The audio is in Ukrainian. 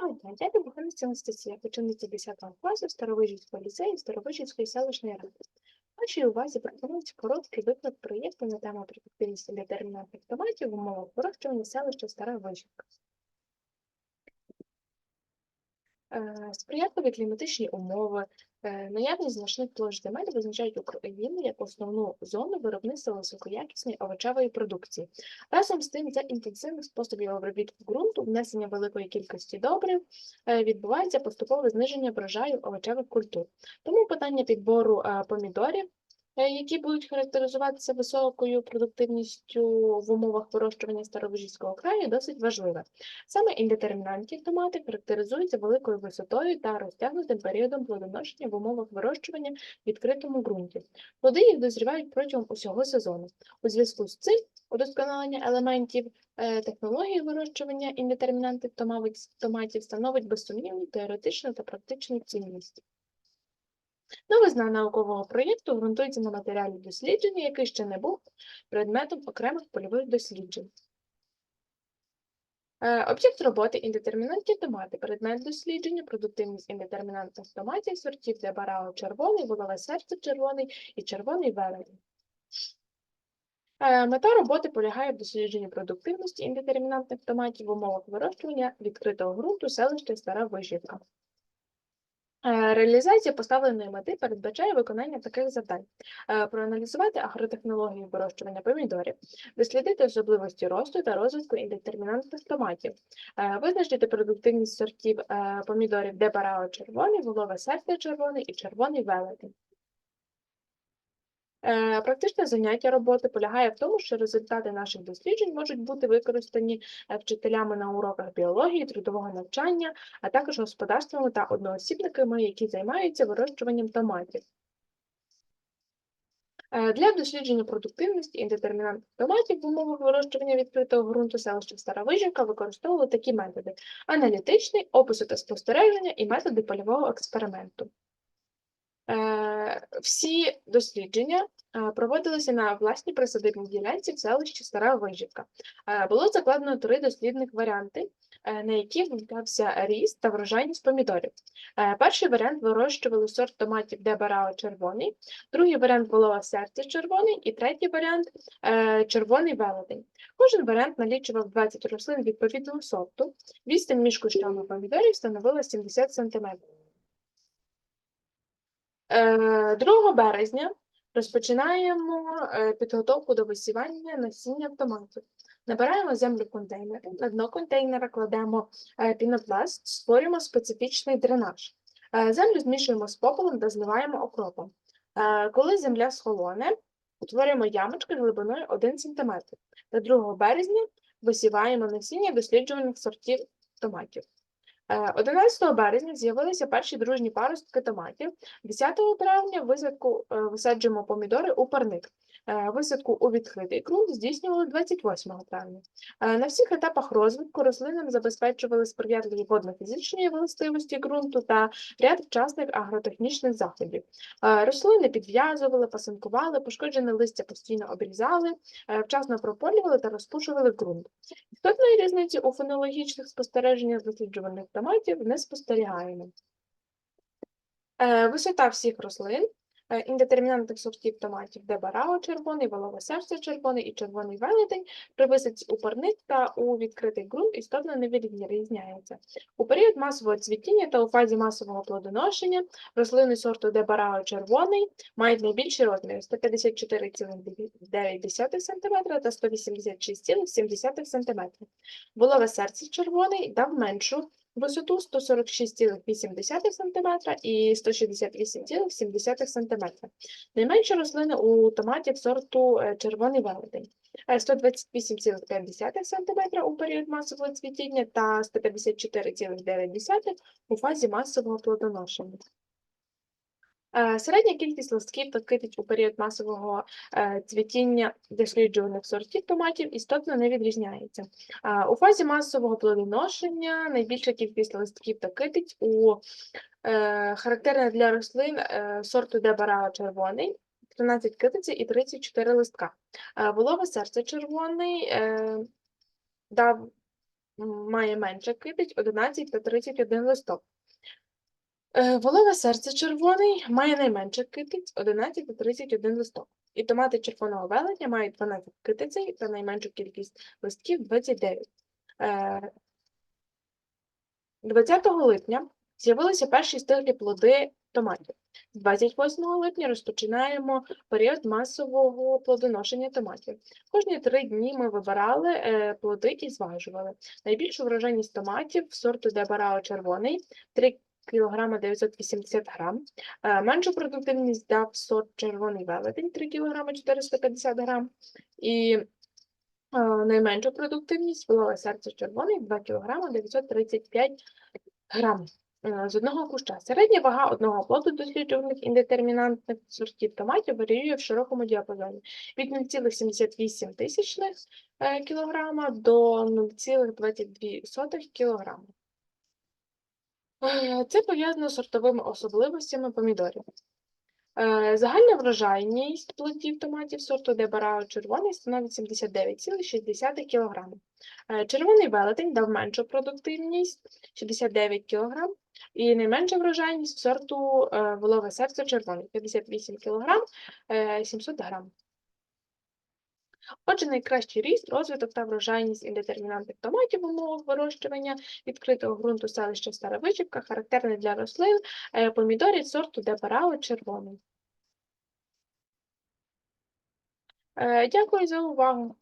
Доброго дня, я Любохинець Анастасія, учениця 10 класу Старовижівського ліцею Старовижівської селищної ради. Вашій увазі пропонується короткий виклад проєкту на тему продуктивності для термінальних автоматів в умовах вирощування селища Стара Вижівка. Сприятливі кліматичні умови, е, наявність значних площ земель визначають Україну як основну зону виробництва високоякісної овочевої продукції. Разом з тим, за інтенсивних способів обробітку ґрунту, внесення великої кількості добрив, е, відбувається поступове зниження врожаю овочевих культур. Тому питання підбору помідорів, які будуть характеризуватися високою продуктивністю в умовах вирощування старовижівського краю, досить важливе. Саме індетермінантні томати характеризуються великою висотою та розтягнутим періодом плодоношення в умовах вирощування в відкритому ґрунті. Плоди їх дозрівають протягом усього сезону. У зв'язку з цим удосконалення елементів е, технології вирощування індетермінантних томатів становить безсумнівну теоретичну та практичну цінність. Новизна наукового проєкту ґрунтується на матеріалі дослідження, який ще не був предметом окремих польових досліджень. Е, Об'єкт роботи індетермінантні томати, предмет дослідження, продуктивність індетермінантних томатів, сортів де барао червоний, волове серце червоний і червоний велетень. Е, Мета роботи полягає в дослідженні продуктивності індетермінантних томатів в умовах вирощування відкритого ґрунту селища Стара Вижівка. Е, Реалізація поставленої мети передбачає виконання таких завдань: Е, проаналізувати агротехнологію вирощування помідорів, дослідити особливості росту та розвитку індетермінантних томатів, е, визначити продуктивність сортів помідорів де барао червоний, волове серце червоний і червоний велетень. Е, Практичне заняття роботи полягає в тому, що результати наших досліджень можуть бути використані е, вчителями на уроках біології, трудового навчання, а також господарствами та одноосібниками, які займаються вирощуванням томатів. Е, Для дослідження продуктивності індетермінантних томатів в умовах вирощування відкритого ґрунту селища Стара Вижівка використовували такі методи: аналітичний, опису та спостереження і методи польового експерименту. Всі дослідження е, проводилися на власній присадибній ділянці в селищі Стара Вижівка. Е, Було закладено три дослідних варіанти, е, на які вмикався ріст та врожайність помідорів. Перший варіант вирощували сорт томатів де барао червоний, другий варіант було серце червоний, і третій варіант червоний велетень. Кожен варіант налічував 20 рослин відповідного сорту. Відстань між кущами помідорів становила 70 см. Е, 2 березня розпочинаємо е, підготовку до висівання насіння томатів. Набираємо землю в контейнери, на дно контейнера кладемо е, пінопласт, створюємо специфічний дренаж. Е, Землю змішуємо з попелом та зливаємо окропом. Е, Коли земля схолоне, утворюємо ямочки глибиною 1 см. Та 2 березня висіваємо насіння досліджуваних сортів томатів. Е, 11 березня з'явилися перші дружні паростки томатів. 10 травня висадку е, висаджуємо помідори у парник. Е, Висадку у відкритий ґрунт здійснювали 28 травня. Е, На всіх етапах розвитку рослинам забезпечували сприятливі водно-фізичні властивості ґрунту та ряд вчасних агротехнічних заходів. Е, Рослини підв'язували, пасинкували, пошкоджене листя постійно обрізали, е, вчасно прополювали та розпушували ґрунт. Істотної різниці у фенологічних спостереженнях досліджуваних томатів не спостерігаємо. Висота всіх рослин, індетермінантних сортів томатів, де барао червоний, волове серце червоний і червоний велетень при висадці у парник та у відкритий ґрунт істотно не відрізняється. У період масового цвітіння та у фазі масового плодоношення рослини сорту де барао червоний мають найбільші розміри 154,9 см та 186,7 см. Волове серце червоний дав меншу висоту 146,8 см і 168,7 см. Найменші рослини у томатів сорту е, червоний велетень. Е, 128,5 см у період масового цвітіння та 154,9 у фазі масового плодоношення. Е, Середня кількість листків та китиць у період масового е, цвітіння досліджуваних сортів томатів істотно не відрізняється. У фазі масового плодоношення найбільша кількість листків та китиць у е, характерна для рослин е, сорту де барао червоний. 13 китиці і 34 листка. Е, Волове серце червоний е, дав має менше китиць 11 та 31 листок. Е, Волове серце червоний має найменше китиць 11 та 31 листок. І томати червоного велетня мають 12 китицей та найменшу кількість листків 29. Е, 20 липня з'явилися перші стиглі плоди томатів. З 28 липня розпочинаємо період масового плодоношення томатів. Кожні три дні ми вибирали е, плоди і зважували. Найбільшу врожайність томатів сорту Дебарао червоний 3 кг 980 грам. Е, Меншу продуктивність дав сорт червоний велетень 3 кг 450 грам. І е, найменшу продуктивність волове серце червоний 2 кг 935 грам е, з одного куща. Середня вага одного плоду досліджуваних індетермінантних сортів томатів варіює в широкому діапазоні від 0,78 тисячних е, кілограма до 0,22 кілограма. Е, Це пов'язано з сортовими особливостями помідорів. Е, Загальна врожайність плодів томатів сорту Дебарао червоний становить 79,6 кг. Е, Червоний велетень дав меншу продуктивність 69 кг і найменша врожайність сорту волове серце червоний 58 кг 700 г. Отже, найкращий ріст, розвиток та врожайність і детермінанти томатів в умовах вирощування відкритого ґрунту селища Стара Вичівка характерний для рослин е, помідорів сорту Дебарао червоний. Е, Дякую за увагу.